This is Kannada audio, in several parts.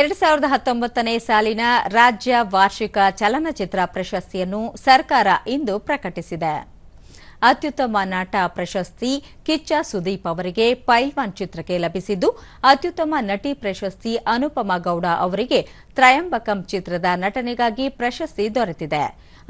ಎರಡು ಸಾವಿರದ ಹತ್ತೊಂಬತ್ತನೇ ಸಾಲಿನ ರಾಜ್ಯ ವಾರ್ಷಿಕ ಚಲನಚಿತ್ರ ಪ್ರಶಸ್ತಿಯನ್ನು ಸರ್ಕಾರ ಇಂದು ಪ್ರಕಟಿಸಿದೆ. ಅತ್ಯುತ್ತಮ ನಟ ಪ್ರಶಸ್ತಿ ಕಿಚ್ಚ ಸುದೀಪ್ ಅವರಿಗೆ ಪೈಲ್ವಾನ್ ಚಿತ್ರಕ್ಕೆ ಲಭಿಸಿದ್ದು, ಅತ್ಯುತ್ತಮ ನಟಿ ಪ್ರಶಸ್ತಿ ಅನುಪಮಾ ಗೌಡ ಅವರಿಗೆ ತ್ರಯಂಬಕಂ ಚಿತ್ರದ ನಟನೆಗಾಗಿ ಪ್ರಶಸ್ತಿ ದೊರೆತಿದೆ.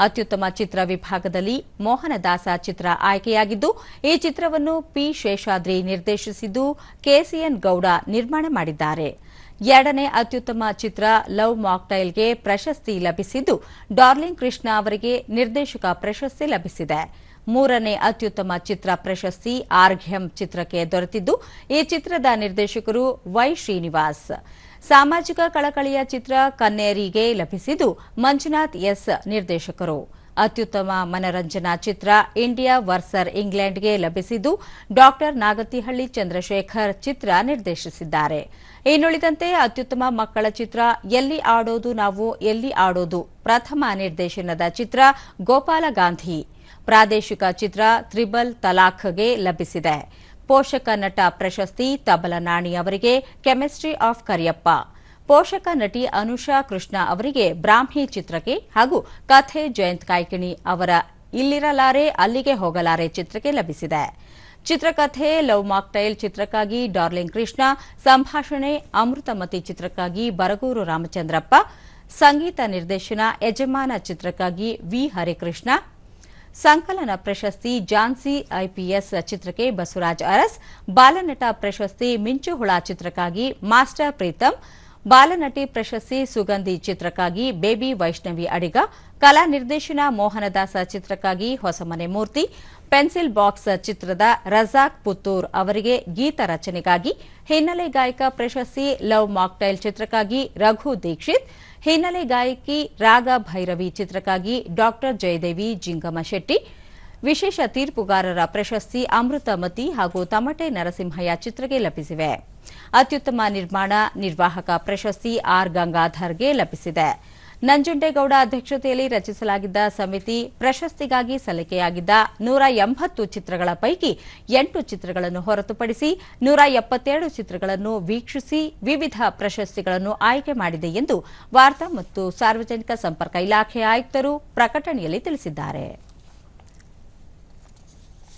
ಅತ್ಯುತ್ತಮ ಚಿತ್ರ ವಿಭಾಗದಲ್ಲಿ ಮೋಹನದಾಸ ಚಿತ್ರ ಆಯ್ಕೆಯಾಗಿದ್ದು, ಈ ಚಿತ್ರವನ್ನು ಪಿ ಶೇಷಾದ್ರಿ ನಿರ್ದೇಶಿಸಿದ್ದು ಕೆಸಿಎನ್ ಗೌಡ ನಿರ್ಮಾಣ ಮಾಡಿದ್ದಾರೆ. ಎರಡನೇ ಅತ್ಯುತ್ತಮ ಚಿತ್ರ ಲವ್ ಮಾಕ್ಟೈಲ್ಗೆ ಪ್ರಶಸ್ತಿ ಲಭಿಸಿದ್ದು ಡಾರ್ಲಿಂಗ್ ಕೃಷ್ಣ ಅವರಿಗೆ ನಿರ್ದೇಶಕ ಪ್ರಶಸ್ತಿ ಲಭಿಸಿದೆ. ಮೂರನೇ ಅತ್ಯುತ್ತಮ ಚಿತ್ರ ಪ್ರಶಸ್ತಿ ಆರ್ಘ್ಯಂ ಚಿತ್ರಕ್ಕೆ ದೊರೆತಿದ್ದು ಈ ಚಿತ್ರದ ನಿರ್ದೇಶಕರು ವೈ ಶ್ರೀನಿವಾಸ್. ಸಾಮಾಜಿಕ ಕಳಕಳಿಯ ಚಿತ್ರ ಕನ್ನೇರಿಗೆ ಲಭಿಸಿದ್ದು ಮಂಜುನಾಥ್ ಎಸ್ ನಿರ್ದೇಶಕರು. ಅತ್ಯುತ್ತಮ ಮನರಂಜನಾ ಚಿತ್ರ ಇಂಡಿಯಾ ವರ್ಸರ್ ಇಂಗ್ಲೆಂಡ್ಗೆ ಲಭಿಸಿದ್ದು ಡಾಕ್ಟರ್ ನಾಗತಿಹಳ್ಳಿ ಚಂದ್ರಶೇಖರ್ ಚಿತ್ರ ನಿರ್ದೇಶಿಸಿದ್ದಾರೆ. ಇನ್ನುಳಿದಂತೆ ಅತ್ಯುತ್ತಮ ಮಕ್ಕಳ ಚಿತ್ರ ಎಲ್ಲಿ ಆಡೋದು ನಾವು ಎಲ್ಲಿ ಆಡೋದು ಪ್ರಥಮ ನಿರ್ದೇಶನದ ಚಿತ್ರ ಗೋಪಾಲ ಗಾಂಧಿ ಪ್ರಾದೇಶಿಕ ಚಿತ್ರ ತ್ರಿಬಲ್ ತಲಾಖ್ಗೆ ಲಭಿಸಿದೆ. ಪೋಷಕ ನಟ ಪ್ರಶಸ್ತಿ ತಬಲ ನಾಣಿ ಅವರಿಗೆ ಕೆಮಿಸ್ಟ್ರಿ ಆಫ್ ಕರಿಯಪ್ಪ. ಪೋಷಕ ನಟಿ ಅನುಷಾ ಕೃಷ್ಣ ಅವರಿಗೆ ಬ್ರಾಹ್ಮಿ ಚಿತ್ರಕ್ಕೆ ಹಾಗೂ ಕಥೆ ಜಯಂತ್ ಕಾಯ್ಕಿಣಿ ಅವರ ಇಲ್ಲಿರಲಾರೆ ಅಲ್ಲಿಗೆ ಹೋಗಲಾರೆ ಚಿತ್ರಕ್ಕೆ ಲಭಿಸಿದೆ. ಚಿತ್ರಕಥೆ, ಲವ್ ಮಾಕ್ಟೈಲ್ ಚಿತ್ರಕ್ಕಾಗಿ ಡಾರ್ಲಿಂಗ್ ಕೃಷ್ಣ, ಸಂಭಾಷಣೆ, ಅಮೃತಮತಿ ಚಿತ್ರಕ್ಕಾಗಿ ಬರಗೂರು ರಾಮಚಂದ್ರಪ್ಪ, ಸಂಗೀತ ನಿರ್ದೇಶನ ಯಜಮಾನ ಚಿತ್ರಕ್ಕಾಗಿ ವಿ ಹರಿಕೃಷ್ಣ ಸಂಕಲನ ಪ್ರಶಸ್ತಿ ಜಾನ್ಸಿ ಐಪಿಎಸ್ ಚಿತ್ರಕ್ಕೆ ಬಸವರಾಜ್ ಅರಸ್ ಬಾಲನಟ ಪ್ರಶಸ್ತಿ ಮಿಂಚುಹುಳ ಚಿತ್ರಕ್ಕಾಗಿ ಮಾಸ್ಟರ್ ಪ್ರೀತಂ ಬಾಲನಟಿ ಪ್ರಶಸ್ತಿ ಸುಗಂಧಿ ಚಿತ್ರಕ್ಕಾಗಿ ಬೇಬಿ ವೈಷ್ಣವಿ ಅಡಿಗ, ಕಲಾ ನಿರ್ದೇಶನ ಮೋಹನದಾಸ ಚಿತ್ರಕ್ಕಾಗಿ ಹೊಸಮನೆ ಮೂರ್ತಿ, ಪೆನ್ಸಿಲ್ ಬಾಕ್ಸ್ ಚಿತ್ರದ ರಜಾಕ್ ಪುತ್ತೂರ್ ಅವರಿಗೆ ಗೀತ ರಚನೆಗಾಗಿ ಹಿನ್ನೆಲೆ ಗಾಯಕ ಪ್ರಶಸ್ತಿ, ಲವ್ ಮಾಕ್ಟೈಲ್ ಚಿತ್ರಕ್ಕಾಗಿ ರಘು ದೀಕ್ಷಿತ್, ಹಿನ್ನೆಲೆ ಗಾಯಕಿ ರಾಗ ಭೈರವಿ ಚಿತ್ರಕ್ಕಾಗಿ ಡಾಕ್ಟರ್ ಜಯದೇವಿ ಜಿಂಗಮ ಶೆಟ್ಟಿ, ವಿಶೇಷ ತೀರ್ಪುಗಾರರ ಪ್ರಶಸ್ತಿ ಅಮೃತಮತಿ ಹಾಗೂ ತಮಟೆ ನರಸಿಂಹಯ್ಯ ಚಿತ್ರಕ್ಕೆ ಲಭಿಸಿವೆ. ಅತ್ಯುತ್ತಮ ನಿರ್ಮಾಣ ನಿರ್ವಾಹಕ ಪ್ರಶಸ್ತಿ ಆರ್ ಗಂಗಾಧರ್ಗೆ ಲಭಿಸಿದೆ. ನಂಜುಂಡೇಗೌಡ ಅಧ್ಯಕ್ಷತೆಯಲ್ಲಿ ರಚಿಸಲಾಗಿದ್ದ ಸಮಿತಿ ಪ್ರಶಸ್ತಿಗಾಗಿ ಸಲ್ಲಿಕೆಯಾಗಿದ್ದ ನೂರ ಎಂಬತ್ತು ಚಿತ್ರಗಳ ಪೈಕಿ ಎಂಟು ಚಿತ್ರಗಳನ್ನು ಹೊರತುಪಡಿಸಿ ನೂರ ಎಪ್ಪತ್ತೆರಡು ಚಿತ್ರಗಳನ್ನು ವೀಕ್ಷಿಸಿ ವಿವಿಧ ಪ್ರಶಸ್ತಿಗಳನ್ನು ಆಯ್ಕೆ ಮಾಡಿದೆ ಎಂದು ವಾರ್ತಾ ಮತ್ತು ಸಾರ್ವಜನಿಕ ಸಂಪರ್ಕ ಇಲಾಖೆ ಆಯುಕ್ತರು ಪ್ರಕಟಣೆಯಲ್ಲಿ ತಿಳಿಸಿದ್ದಾರೆ.